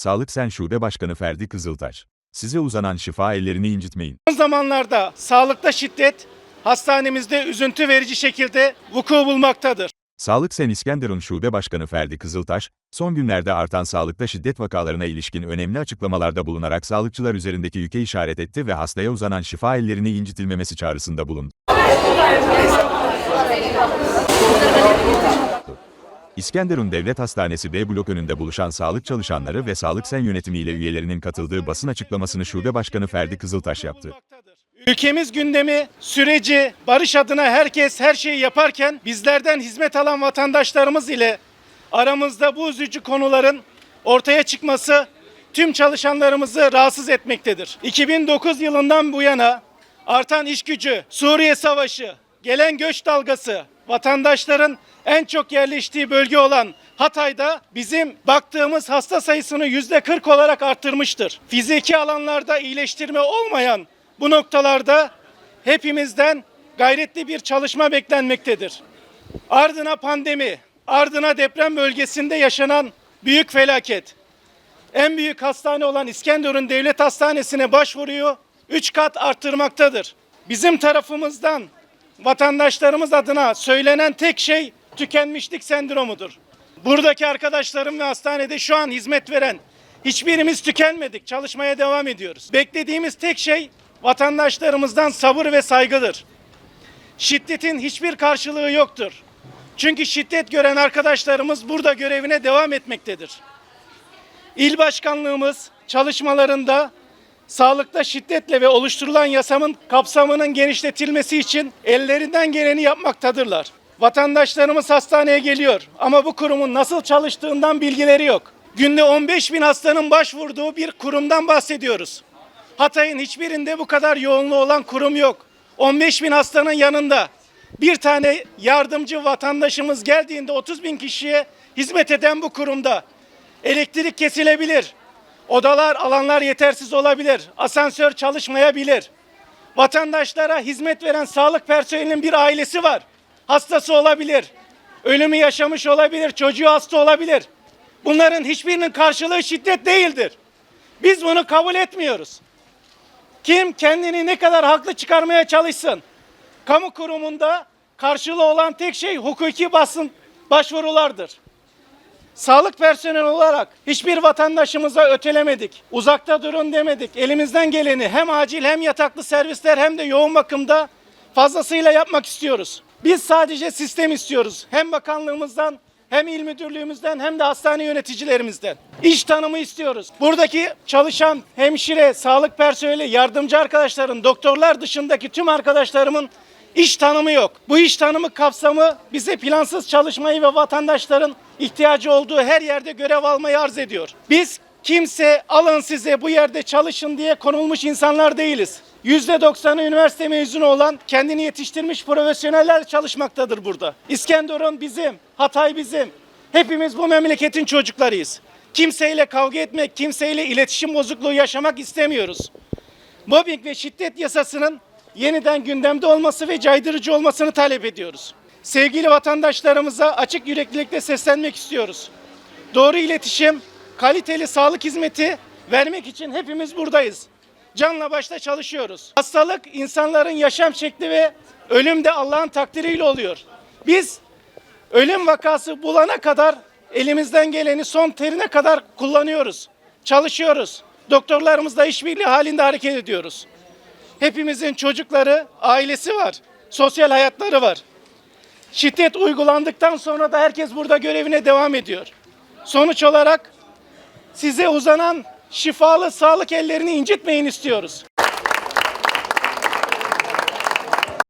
Sağlık Sen Şube Başkanı Ferdi Kızıltaş. Size uzanan şifa ellerini incitmeyin. Son zamanlarda sağlıkta şiddet hastanemizde üzüntü verici şekilde vuku bulmaktadır. Sağlık Sen İskenderun Şube Başkanı Ferdi Kızıltaş, son günlerde artan sağlıkta şiddet vakalarına ilişkin önemli açıklamalarda bulunarak sağlıkçılar üzerindeki yüke işaret etti ve hastaya uzanan şifa ellerini incitilmemesi çağrısında bulundu. İskenderun Devlet Hastanesi B blok önünde buluşan sağlık çalışanları ve Sağlık Sen yönetimiyle üyelerinin katıldığı basın açıklamasını Şube Başkanı Ferdi Kızıltaş yaptı. Ülkemiz gündemi, süreci, barış adına herkes her şeyi yaparken bizlerden hizmet alan vatandaşlarımız ile aramızda bu üzücü konuların ortaya çıkması tüm çalışanlarımızı rahatsız etmektedir. 2009 yılından bu yana artan iş gücü, Suriye Savaşı, gelen göç dalgası, vatandaşların en çok yerleştiği bölge olan Hatay'da bizim baktığımız hasta sayısını yüzde 40 olarak arttırmıştır. Fiziki alanlarda iyileştirme olmayan bu noktalarda hepimizden gayretli bir çalışma beklenmektedir. Ardına pandemi, ardına deprem bölgesinde yaşanan büyük felaket. En büyük hastane olan İskenderun Devlet Hastanesi'ne başvuruyu 3 kat arttırmaktadır. Bizim tarafımızdan vatandaşlarımız adına söylenen tek şey tükenmişlik sendromudur. Buradaki arkadaşlarım ve hastanede şu an hizmet veren hiçbirimiz tükenmedik. Çalışmaya devam ediyoruz. Beklediğimiz tek şey vatandaşlarımızdan sabır ve saygıdır. Şiddetin hiçbir karşılığı yoktur. Çünkü şiddet gören arkadaşlarımız burada görevine devam etmektedir. İl başkanlığımız çalışmalarında sağlıkta şiddetle ve oluşturulan yasamın kapsamının genişletilmesi için ellerinden geleni yapmaktadırlar. Vatandaşlarımız hastaneye geliyor ama bu kurumun nasıl çalıştığından bilgileri yok. Günde 15 bin hastanın başvurduğu bir kurumdan bahsediyoruz. Hatay'ın hiçbirinde bu kadar yoğunluğu olan kurum yok. 15 bin hastanın yanında bir tane yardımcı vatandaşımız geldiğinde 30 bin kişiye hizmet eden bu kurumda elektrik kesilebilir, odalar, alanlar yetersiz olabilir, asansör çalışmayabilir. Vatandaşlara hizmet veren sağlık personelinin bir ailesi var. Hastası olabilir, ölümü yaşamış olabilir, çocuğu hasta olabilir. Bunların hiçbirinin karşılığı şiddet değildir. Biz bunu kabul etmiyoruz. Kim kendini ne kadar haklı çıkarmaya çalışsın. Kamu kurumunda karşılığı olan tek şey hukuki basın başvurulardır. Sağlık personeli olarak hiçbir vatandaşımıza ötelemedik. Uzakta durun demedik. Elimizden geleni hem acil hem yataklı servisler hem de yoğun bakımda fazlasıyla yapmak istiyoruz. Biz sadece sistem istiyoruz. Hem bakanlığımızdan hem il müdürlüğümüzden hem de hastane yöneticilerimizden. İş tanımı istiyoruz. Buradaki çalışan hemşire, sağlık personeli, yardımcı arkadaşların, doktorlar dışındaki tüm arkadaşlarımın iş tanımı yok. Bu iş tanımı kapsamı bize plansız çalışmayı ve vatandaşların ihtiyacı olduğu her yerde görev almayı arz ediyor. Biz kimse alın size bu yerde çalışın diye konulmuş insanlar değiliz. %90'ı üniversite mezunu olan kendini yetiştirmiş profesyoneller çalışmaktadır burada. İskenderun bizim, Hatay bizim. Hepimiz bu memleketin çocuklarıyız. Kimseyle kavga etmek, kimseyle iletişim bozukluğu yaşamak istemiyoruz. Mobbing ve şiddet yasasının yeniden gündemde olması ve caydırıcı olmasını talep ediyoruz. Sevgili vatandaşlarımıza açık yüreklilikle seslenmek istiyoruz. Doğru iletişim, kaliteli sağlık hizmeti vermek için hepimiz buradayız. Canla başla çalışıyoruz. Hastalık insanların yaşam şekli ve ölüm de Allah'ın takdiriyle oluyor. Biz ölüm vakası bulana kadar elimizden geleni son terine kadar kullanıyoruz. Çalışıyoruz. Doktorlarımızla işbirliği halinde hareket ediyoruz. Hepimizin çocukları, ailesi var. Sosyal hayatları var. Şiddet uygulandıktan sonra da herkes burada görevine devam ediyor. Sonuç olarak size uzanan şifalı sağlık ellerini incitmeyin istiyoruz.